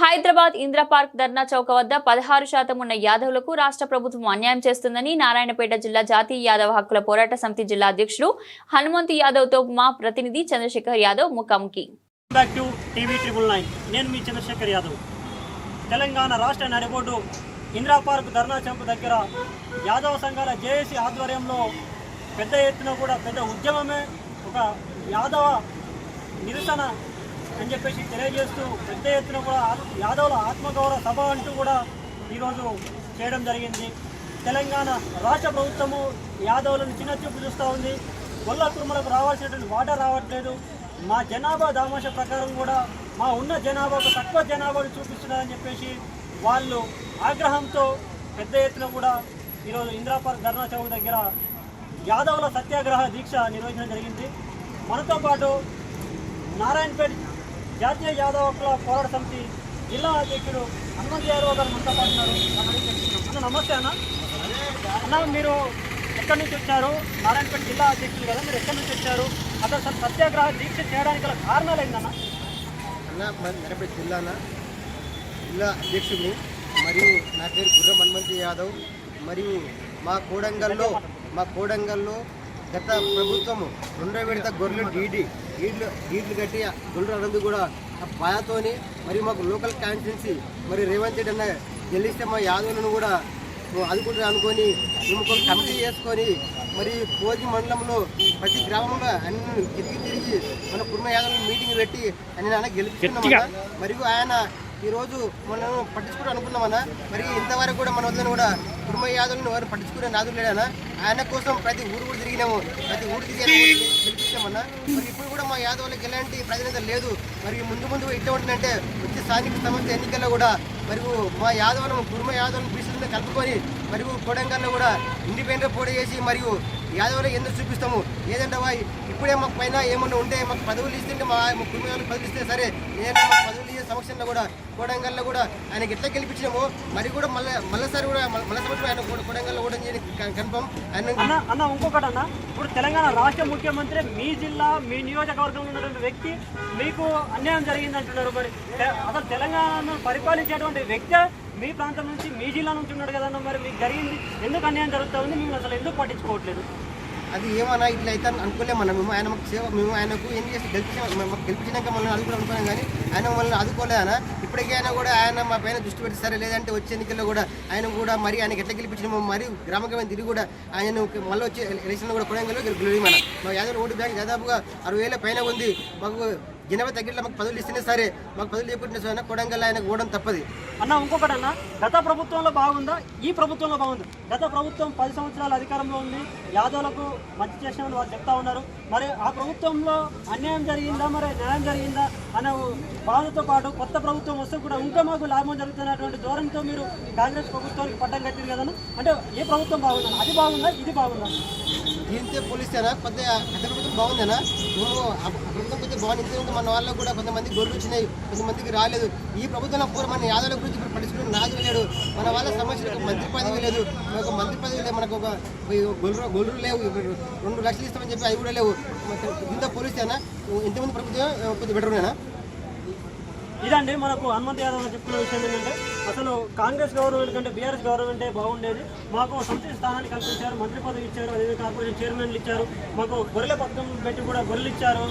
Hyderabad Indra park ధర్నా చౌక వద్ద పదహారు శాతం ఉన్న యాదవులకు రాష్ట్ర ప్రభుత్వం అన్యాయం చేస్తుందని నారాయణపేట జిల్లా జాతీయ యాదవ హక్కుల పోరాట సమితి జిల్లా అధ్యక్షుడు హనుమంతు యాదవ్తో మా ప్రతినిధి చంద్రశేఖర్ యాదవ్ ముఖాముఖి. ట్రిపుల్ నైన్ నేను మీ చంద్రశేఖర్ యాదవ్. తెలంగాణ రాష్ట్ర నడిబోర్డు ఇందిరా పార్క్ ధర్నా చౌక్ దగ్గర యాదవ సంఘాల జేఏసీ ఆధ్వర్యంలో పెద్ద ఎత్తున కూడా పెద్ద ఉద్యమమే ఒక యాదవ నిరసన అని చెప్పేసి తెలియజేస్తూ పెద్ద ఎత్తున కూడా ఆ- యాదవుల ఆత్మగౌరవ సభ అంటూ కూడా ఈరోజు చేయడం జరిగింది. తెలంగాణ రాష్ట్ర ప్రభుత్వము యాదవులను చిన్న చూపు చూస్తూ ఉంది. గొల్ల కుర్మలకు రావాల్సినటువంటి వాటర్ రావట్లేదు. మా జనాభా దామాష ప్రకారం కూడా మా ఉన్న జనాభాకు తక్కువ జనాభాను చూపిస్తున్నారని చెప్పేసి వాళ్ళు ఆగ్రహంతో పెద్ద ఎత్తున కూడా ఈరోజు ఇందిరాపార్క్ ధర్నా చౌక్ దగ్గర యాదవుల సత్యాగ్రహ దీక్ష నిర్వహించడం జరిగింది. మనతో పాటు నారాయణపేట జాతీయ యాదవ హక్కుల పోరాట సమితి జిల్లా అధ్యక్షుడు హనుమంత్ యాదవ్ గారు మనతో పాటు అన్న నమస్తే అన్న. అన్న మీరు ఎక్కడి నుంచి వచ్చారు? నారాయణపేట జిల్లా అధ్యక్షులు కదా మీరు ఎక్కడి నుంచి వచ్చారు? అసలు అసలు సత్యాగ్రహ దీక్ష చేయడానికి గల కారణాలు ఏంటన్నా అన్న? మన జిల్లాన జిల్లా అధ్యక్షుడు మరియు నా పేరు గుర్రం హనుమంతి యాదవ్. మరియు మా కోడంగల్లో మా కోడంగల్లో గత ప్రభుత్వము రెండో విడత గొర్రెలు డీడీ డీడ్లు డీడ్లు కట్టి అనందు కూడా ఆ బాధతోని మరియు మాకు లోకల్ కాన్స్టిట్యున్సీ మరి రేవంత్ రెడ్డి అన్న గెలిస్తే మా యాదవులను కూడా అనుకుంటారు అనుకొని మేము ఒక కమిటీ చేసుకొని మరి కోజి మండలంలో ప్రతి గ్రామంలో అన్ని తిరిగి తిరిగి మన కుటుంబ యాదవులు మీటింగ్ పెట్టి అని నాన్న గెలిపించుకున్నామన్నా మరియు ఆయన ఈరోజు మనం పట్టించుకుంటూ అనుకున్నామన్నా. మరి ఇంతవరకు కూడా మన వద్ద కూడా కుటుంబ యాదవులను ఎవరు పట్టించుకునే నాదులు లేడనా ఆయన కోసం ప్రతి ఊరు కూడా తిరిగినాము. ప్రతి ఊరు తిరిగి ఆయన మరి ఇప్పుడు కూడా మా యాదవులకు ఎలాంటి ప్రాధాన్యత లేదు. మరి ముందు ముందు ఎట్లా ఉంటుందంటే వచ్చే స్థానిక సంస్థ ఎన్నికల్లో కూడా మరియు మా యాదవను కుర్మ యాదవులను బీసీలతో కలుపుకొని మరియు కొడంగల్లో కూడా ఇండిపెండెంట్ పోటీ చేసి మరియు యాదవులు ఎందుకు చూపిస్తాము? ఏదంటే వా ఇప్పుడే మాకు పైన ఏమన్నా ఉంటే మాకు పదవులు ఇస్తుంటే మా మా కుటుంబ పదవులు ఇస్తే సరే. ఏదైనా మాకు పదవులు ఇచ్చే సమక్షంలో కూడా కోడంగల్లో కూడా ఆయనకి ఎట్లా గెలిపించినామో మరి కూడా మళ్ళీ మళ్ళీసారి కూడా మళ్ళీ సంవత్సరం ఆయన కూడా కొడంగల్లో కూడా చేయడం కన్ఫర్మ్. ఆయన అన్న ఇంకొకటి అన్న ఇప్పుడు తెలంగాణ రాష్ట్ర ముఖ్యమంత్రి మీ జిల్లా మీ నియోజకవర్గంలో ఉన్నటువంటి వ్యక్తి మీకు అన్యాయం జరిగింది అంటున్నారు మరి అసలు తెలంగాణను పరిపాలించేటువంటి వ్యక్తి మీ ప్రాంతం నుంచి మీ జిల్లా నుంచి ఉన్నాడు కదన్న మరి మీకు జరిగింది. ఎందుకు అన్యాయం జరుగుతూ ఉంది మేము అసలు ఎందుకు పట్టించుకోవట్లేదు? అది ఏమన్నా ఇట్లా అయితే అనుకోలేమన్నా మేము ఆయన మాకు సేవ మేము ఆయనకు ఏం చేసి గెలిపించిన గెలిపించినాక మనల్ని అడుగులు అనుకున్నాం కానీ ఆయన మమ్మల్ని ఆదుకోలేదనా ఇప్పటికైనా ఆయన కూడా ఆయన మా పైన దృష్టి పెట్టి సరే లేదంటే వచ్చే ఎన్నికల్లో కూడా ఆయన కూడా మరి ఆయనకి ఎట్లా గెలిపించినామో మరి గ్రామ గ్రామం తిరిగి కూడా ఆయన మళ్ళీ వచ్చే ఎలక్షన్లో కూడా కొడంగల్లో గెలిపి మన మా యాదవ్ ఓటు బ్యాంక్ దాదాపుగా అరవై వేల పైన ఉంది. మాకు జనాభా తగ్గిట్లో మాకు పదవులు ఇస్తేనే సరే. మాకు పదవులు చెప్పుకుంటే సరే కొడంగల్ ఆయనకు ఓడడం తప్పది. అన్న ఇంకొకటి అన్న గత ప్రభుత్వంలో బాగుందా? ఈ ప్రభుత్వంలో బాగుంది. గత ప్రభుత్వం పది సంవత్సరాల అధికారంలో ఉంది యాదవులకు మంచి చేసినామని వాళ్ళు చెప్తా ఉన్నారు. మరి ఆ ప్రభుత్వంలో అన్యాయం జరిగిందా? మరి న్యాయం జరిగిందా? అనే బాధతో పాటు కొత్త ప్రభుత్వం వస్తే కూడా ఇంకా మాకు లాభం జరుగుతున్నటువంటి ధోరణితో మీరు కాంగ్రెస్ ప్రభుత్వానికి పట్టం కట్టింది కదన్న అంటే ఏ ప్రభుత్వం బాగుందా అది బాగుందా? ఇది బాగుందా? దీంతో పోలిస్తేనా కొద్దిగా గత ప్రభుత్వం బాగుందేనా ఆ ప్రభుత్వం కొద్దిగా బాగుంది ఎందుకంటే మన వాళ్ళకు కూడా కొంతమంది గొర్రెలు వచ్చినాయి కొంతమందికి రాలేదు. ఈ ప్రభుత్వం పూర్వ మన యాదవుల గురించి ఇప్పుడు పట్టించుకుని నాదులు లేడు మన వాళ్ళ సమస్యలు మంత్రి పదవి లేదు. మనకు మంత్రి పదవి లేదు. మనకు ఒక గొర్రె గొర్రెలు లేవు. రెండు లక్షలు ఇస్తామని చెప్పి అవి కూడా లేవు. ఇంత దీంతో పోలిస్తేనా ఇంతమంది ప్రభుత్వం కొద్దిగా బెటర్ ఉన్నాయా? ఇదండి మనకు హనుమంత్ యాదవ్ గారు చెప్తున్న విషయం ఏంటంటే అసలు కాంగ్రెస్ గవర్నమెంట్ కంటే బీఆర్ఎస్ గవర్నమెంటే బాగుండేది. మాకు సంస్థ స్థానాన్ని కల్పించారు మంత్రి పదవి ఇచ్చారు అదే కార్పొరేషన్ చైర్మన్లు ఇచ్చారు. మాకు గొర్రెల పథకం పెట్టి కూడా గొర్రెలు ఇచ్చారు.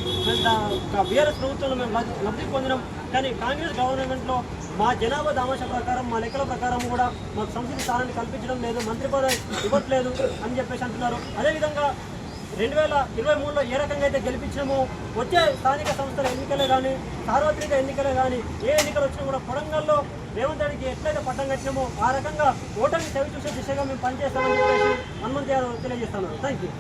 బీఆర్ఎస్ ప్రభుత్వంలో మేము లబ్ధి- పొందినాం. కానీ కాంగ్రెస్ గవర్నమెంట్లో మా జనాభా దామాష ప్రకారం మా లెక్కల ప్రకారం కూడా మాకు సంస్థ స్థానాన్ని కల్పించడం లేదు మంత్రి పదవి ఇవ్వట్లేదు అని చెప్పేసి అంటున్నారు. అదేవిధంగా రెండు వేల ఇరవై మూడులో ఏ రకంగా అయితే గెలిపించినామో వచ్చే స్థానిక సంస్థల ఎన్నికలే కానీ సార్వత్రిక ఎన్నికలే కానీ ఏ ఎన్నికలు వచ్చినా కూడా కొడంగల్లో రేవంత్ రెడ్డికి ఎట్లయితే పట్టం కట్టినామో ఆ రకంగా ఓటమి చవి చూసే దిశగా మేము పనిచేస్తామని చెప్పేసి హనుమంత్ యాదవ్ తెలియజేస్తున్నాను థ్యాంక్ యూ